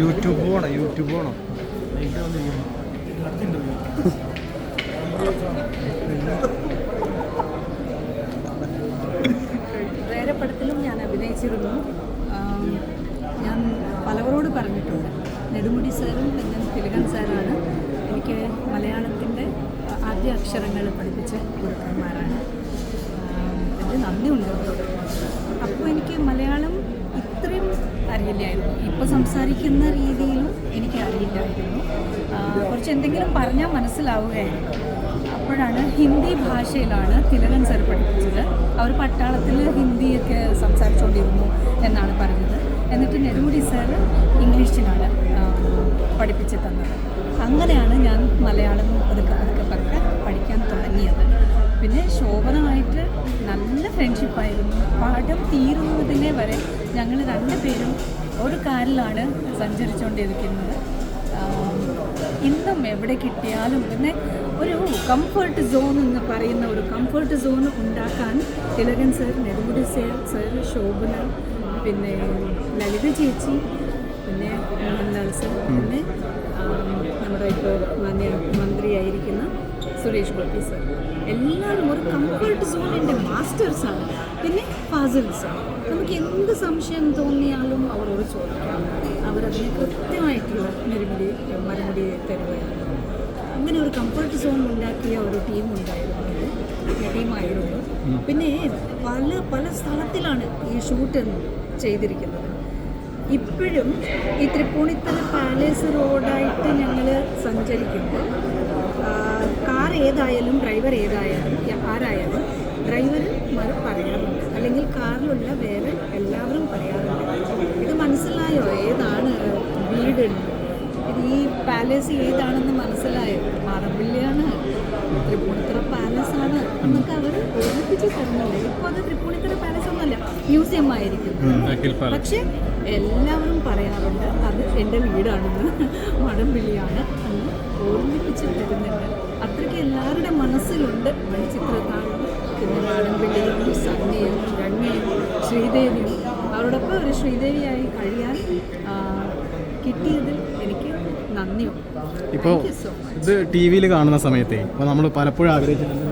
YouTube പോണം YouTube പോണം. വേറെ പടത്തിലും ഞാൻ അഭിനയിച്ചിരുന്നു. ഞാൻ പലവരോട് പറഞ്ഞിട്ടുണ്ട്. നെടുമുടി സാറും പിന്നെ തിലകൻ സാറാണ്. എനിക്ക് മലയാളത്തിന്റെ ആദ്യ അക്ഷരങ്ങൾ പഠിപ്പിച്ച ഗുരുക്കന്മാരാണ്. എന്റെ നന്ദിയുണ്ട്. അപ്പോൾ എനിക്ക് മലയാളം ഇത്രയും അറിയില്ലായിരുന്നു. ഇപ്പോൾ സംസാരിക്കുന്ന രീതിയിലും എനിക്ക് അറിയില്ലായിരുന്നു. കുറച്ച് എന്തെങ്കിലും പറഞ്ഞാൽ മനസ്സിലാവുകയായിരുന്നു. അപ്പോഴാണ് ഹിന്ദി ഭാഷയിലാണ് തിലകൻ സർ പഠിപ്പിച്ചത്. അവർ പട്ടാളത്തിൽ ഹിന്ദിയൊക്കെ സംസാരിച്ചുകൊണ്ടിരുന്നു എന്നാണ് പറഞ്ഞത്. എന്നിട്ട് നെടുമുടി സാർ ഇംഗ്ലീഷിലാണ് പഠിപ്പിച്ച് തന്നത്. അങ്ങനെയാണ് ഞാൻ മലയാളം ഫ്രണ്ട്ഷിപ്പായിരുന്നു. പാഠം തീരുന്നതിനെ വരെ ഞങ്ങൾ രണ്ടുപേരും ഒരു കാറിലാണ് സഞ്ചരിച്ചുകൊണ്ടിരിക്കുന്നത്. ഇന്നും എവിടെ കിട്ടിയാലും പിന്നെ ഒരു കംഫർട്ട് സോൺ എന്ന് പറയുന്ന ഒരു കംഫർട്ട് സോൺ ഉണ്ടാക്കാൻ Thilakan sir Nedumudi sir sir Shobhana പിന്നെ ലളിത ചേച്ചി പിന്നെ മോഹൻലാൽ സർ പിന്നെ നമ്മുടെ ഇപ്പോൾ മാന്യ മന്ത്രിയായിരിക്കുന്ന സുരേഷ് ഗോപി സർ എല്ലാവരും ഒരു കംഫർട്ട് സോണിന്റെ മാസ്റ്റേഴ്സാണ് പിന്നെ പാസൽസാണ് നമുക്ക് എന്ത് സംശയം തോന്നിയാലും അവരോട് ചോദിക്കാം. അവരതിന് കൃത്യമായിട്ടുള്ള മറുപടി മറുപടി തരുകയാണ്. അങ്ങനെ ഒരു കംഫർട്ട് സോൺ ഉണ്ടാക്കിയ ഒരു ടീം ഉണ്ടായിരുന്നു. ടീമായിരുന്നു പിന്നെ പല പല സ്ഥലത്തിലാണ് ഈ ഷൂട്ട് ചെയ്തിരിക്കുന്നത്. ഇപ്പോഴും ഈ തൃപ്പൂണിത്തല പാലസ് റോഡായിട്ട് ഞങ്ങൾ സഞ്ചരിക്കുമ്പോൾ ഏതായാലും ഡ്രൈവർ ഏതായാലും ആരായാലും ഡ്രൈവർ മറു പറയാറുണ്ട്. അല്ലെങ്കിൽ കാറിലുള്ള വേറെ എല്ലാവരും പറയാറുണ്ട്. ഇത് മനസ്സിലായോ? ഏതാണ് വീട്? ഇത് ഈ പാലസ് ഏതാണെന്ന് മനസ്സിലായോ? മാറമ്പിള്ളിയാണ് തൃപ്പൂണിത്തറ പാലസ് ആണ് എന്നൊക്കെ അവർ ഓർമ്മിപ്പിച്ച് തരുന്നുണ്ട്. ഇപ്പോൾ അത് തൃപ്പൂണിത്തറ പാലസ് ഒന്നുമല്ല മ്യൂസിയം ആയിരിക്കും. പക്ഷെ എല്ലാവരും പറയാറുണ്ട് അത് എന്റെ വീടാണെന്ന്. മടംപിള്ളിയാണ് മാടമ്പിള്ളിയും രമ്യയും ശ്രീദേവിയും അവരോടൊപ്പം ഒരു ശ്രീദേവിയായി കഴിയാൻ കിട്ടിയതിൽ എനിക്ക് നന്ദിയുണ്ട് ഇപ്പോൾ. ഇത് ടി വിയിൽ കാണുന്ന സമയത്തെ ഇപ്പോൾ നമ്മൾ പലപ്പോഴും ആഗ്രഹിച്ചിട്ടുണ്ട്